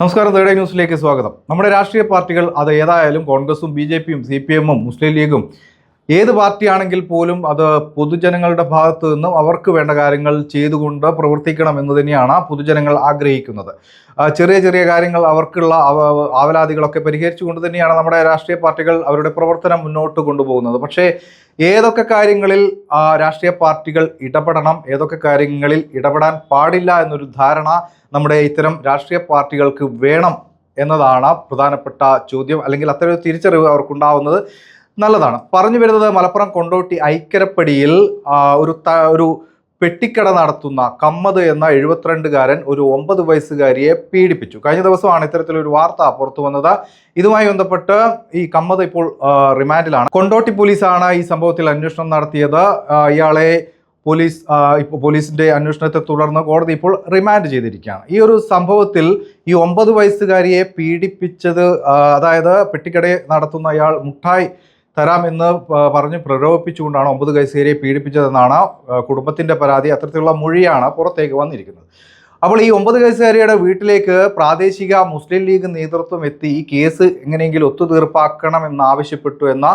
നമസ്കാരം തേർഡ് ന്യൂസിലേക്ക് സ്വാഗതം. നമ്മുടെ രാഷ്ട്രീയ പാർട്ടികൾ അത് ഏതായാലും കോൺഗ്രസും ബി ജെ പിയും സി പി എമ്മും മുസ്ലിം ലീഗും ഏത് പാർട്ടിയാണെങ്കിൽ പോലും അത് പൊതുജനങ്ങളുടെ ഭാഗത്തു നിന്നും അവർക്ക് വേണ്ട കാര്യങ്ങൾ ചെയ്തുകൊണ്ട് പ്രവർത്തിക്കണം എന്ന് തന്നെയാണ് പൊതുജനങ്ങൾ ആഗ്രഹിക്കുന്നത്. ചെറിയ ചെറിയ കാര്യങ്ങൾ അവർക്കുള്ള അവ- ആവലാതികളൊക്കെ പരിഹരിച്ചുകൊണ്ട് തന്നെയാണ് നമ്മുടെ രാഷ്ട്രീയ പാർട്ടികൾ അവരുടെ പ്രവർത്തനം മുന്നോട്ട് കൊണ്ടുപോകുന്നത്. പക്ഷേ ഏതൊക്കെ കാര്യങ്ങളിൽ രാഷ്ട്രീയ പാർട്ടികൾ ഇടപെടണം ഏതൊക്കെ കാര്യങ്ങളിൽ ഇടപെടാൻ പാടില്ല എന്നൊരു ധാരണ നമ്മുടെ ഇത്തരം രാഷ്ട്രീയ പാർട്ടികൾക്ക് വേണം എന്നതാണ് പ്രധാനപ്പെട്ട ചോദ്യം അല്ലെങ്കിൽ അത്തരം ഒരു തിരിച്ചറിവ് അവർക്കുണ്ടാവുന്നത് നല്ലതാണ്. പറഞ്ഞു വരുന്നത് മലപ്പുറം കൊണ്ടോട്ടി ഐക്കരപ്പടിയിൽ ഒരു ഒരു പെട്ടിക്കട നടത്തുന്ന കമ്മത് എന്ന എഴുപത്തിരണ്ടുകാരൻ ഒരു ഒമ്പത് വയസ്സുകാരിയെ പീഡിപ്പിച്ചു. കഴിഞ്ഞ ദിവസമാണ് ഇത്തരത്തിലൊരു വാർത്ത പുറത്തു വന്നത്. ഇതുമായി ബന്ധപ്പെട്ട് ഈ കമ്മത് ഇപ്പോൾ റിമാൻഡിലാണ്. കൊണ്ടോട്ടി പോലീസാണ് ഈ സംഭവത്തിൽ അന്വേഷണം നടത്തിയത്. ഇയാളെ പോലീസ് ഇപ്പോൾ പോലീസിന്റെ അന്വേഷണത്തെ തുടർന്ന് കോടതി ഇപ്പോൾ റിമാൻഡ് ചെയ്തിരിക്കുകയാണ്. ഈ ഒരു സംഭവത്തിൽ ഈ ഒമ്പത് വയസ്സുകാരിയെ പീഡിപ്പിച്ചത് അതായത് പെട്ടിക്കടയെ നടത്തുന്ന അയാൾ മുട്ടായി തരാമെന്ന് എന്ന് പറഞ്ഞ് പ്രലോഭിപ്പിച്ചുകൊണ്ടാണ് ഒമ്പത് കൈസേരിയെ പീഡിപ്പിച്ചതെന്നാണ് കുടുംബത്തിന്റെ പരാതി. അത്തരത്തിലുള്ള മൊഴിയാണ് പുറത്തേക്ക് വന്നിരിക്കുന്നത്. അപ്പോൾ ഈ ഒമ്പത് കൈസേരിയുടെ വീട്ടിലേക്ക് പ്രാദേശിക മുസ്ലിം ലീഗ് നേതൃത്വം എത്തി ഈ കേസ് എങ്ങനെയെങ്കിലും ഒത്തുതീർപ്പാക്കണമെന്നാവശ്യപ്പെട്ടു എന്ന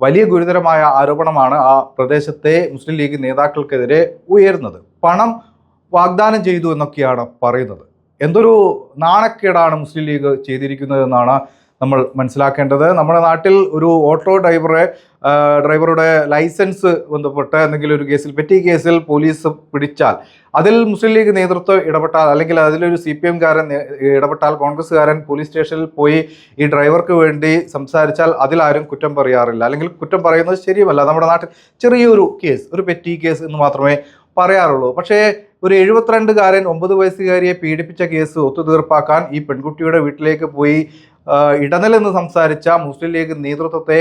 വലിയ ഗുരുതരമായ ആരോപണമാണ് ആ പ്രദേശത്തെ മുസ്ലിം ലീഗ് നേതാക്കൾക്കെതിരെ ഉയരുന്നത്. പണം വാഗ്ദാനം ചെയ്തു എന്നൊക്കെയാണ് പറയുന്നത്. എന്തൊരു നാണക്കേടാണ് മുസ്ലിം ലീഗ് ചെയ്തിരിക്കുന്നത് എന്നാണ് നമ്മൾ മനസ്സിലാക്കേണ്ടത്. നമ്മുടെ നാട്ടിൽ ഒരു ഓട്ടോ ഡ്രൈവറെ ഡ്രൈവറുടെ ലൈസൻസ് ബന്ധപ്പെട്ട് എന്തെങ്കിലും ഒരു കേസിൽ പെറ്റി കേസിൽ പോലീസ് പിടിച്ചാൽ അതിൽ മുസ്ലിം ലീഗ് നേതൃത്വം ഇടപെട്ടാൽ അല്ലെങ്കിൽ അതിലൊരു സി പി എംകാരൻ ഇടപെട്ടാൽ കോൺഗ്രസ്സുകാരൻ പോലീസ് സ്റ്റേഷനിൽ പോയി ഈ ഡ്രൈവർക്ക് വേണ്ടി സംസാരിച്ചാൽ അതിലാരും കുറ്റം പറയാറില്ല. അല്ലെങ്കിൽ കുറ്റം പറയുന്നത് ശരിയുമല്ല. നമ്മുടെ നാട്ടിൽ ചെറിയൊരു കേസ് ഒരു പെറ്റി കേസ് എന്ന് മാത്രമേ പറയാറുള്ളൂ. പക്ഷേ ഒരു എഴുപത്തിരണ്ടുകാരൻ ഒമ്പത് വയസ്സുകാരിയെ പീഡിപ്പിച്ച കേസ് ഒത്തുതീർപ്പാക്കാൻ ഈ പെൺകുട്ടിയുടെ വീട്ടിലേക്ക് പോയി. ഇടനിലെന്ന് സംസാരിച്ച മുസ്ലിം ലീഗ് നേതൃത്വത്തെ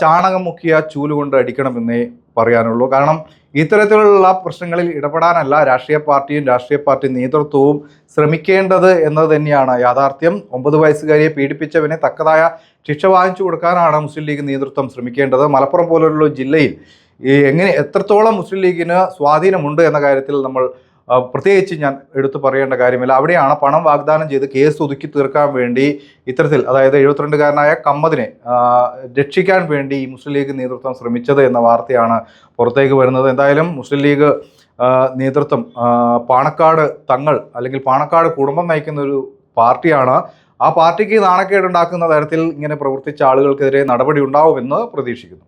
ചാണകം മുക്കിയ ചൂലുകൊണ്ട് അടിക്കണമെന്നേ പറയാനുള്ളൂ. കാരണം ഇത്തരത്തിലുള്ള പ്രശ്നങ്ങളിൽ ഇടപെടാനല്ല രാഷ്ട്രീയ പാർട്ടിയും രാഷ്ട്രീയ പാർട്ടി നേതൃത്വവും ശ്രമിക്കേണ്ടത് എന്നത് തന്നെയാണ് യാഥാർത്ഥ്യം. ഒമ്പത് വയസ്സുകാരിയെ പീഡിപ്പിച്ചവനെ തക്കതായ ശിക്ഷ വാങ്ങിച്ചു കൊടുക്കാനാണ് മുസ്ലിം ലീഗ് നേതൃത്വം ശ്രമിക്കേണ്ടത്. മലപ്പുറം പോലുള്ള ജില്ലയിൽ ഈ എങ്ങനെ എത്രത്തോളം മുസ്ലിം ലീഗിന് സ്വാധീനമുണ്ട് എന്ന കാര്യത്തിൽ നമ്മൾ പ്രത്യേകിച്ച് ഞാൻ എടുത്തു പറയേണ്ട കാര്യമില്ല. അവിടെയാണ് പണം വാഗ്ദാനം ചെയ്ത് കേസ് ഒതുക്കി തീർക്കാൻ വേണ്ടി ഇത്തരത്തിൽ അതായത് എഴുപത്തിരണ്ടുകാരനായ കമ്മദിനെ രക്ഷിക്കാൻ വേണ്ടി ഈ മുസ്ലിം ലീഗ് നേതൃത്വം ശ്രമിച്ചത് എന്ന വാർത്തയാണ് പുറത്തേക്ക് വരുന്നത്. എന്തായാലും മുസ്ലിം ലീഗ് നേതൃത്വം പാണക്കാട് തങ്ങൾ അല്ലെങ്കിൽ പാണക്കാട് കുടുംബം നയിക്കുന്ന ഒരു പാർട്ടിയാണ്. ആ പാർട്ടിക്ക് നാണക്കേടുണ്ടാക്കുന്ന തരത്തിൽ ഇങ്ങനെ പ്രവർത്തിച്ച ആളുകൾക്കെതിരെ നടപടി ഉണ്ടാവുമെന്ന് പ്രതീക്ഷിക്കുന്നു.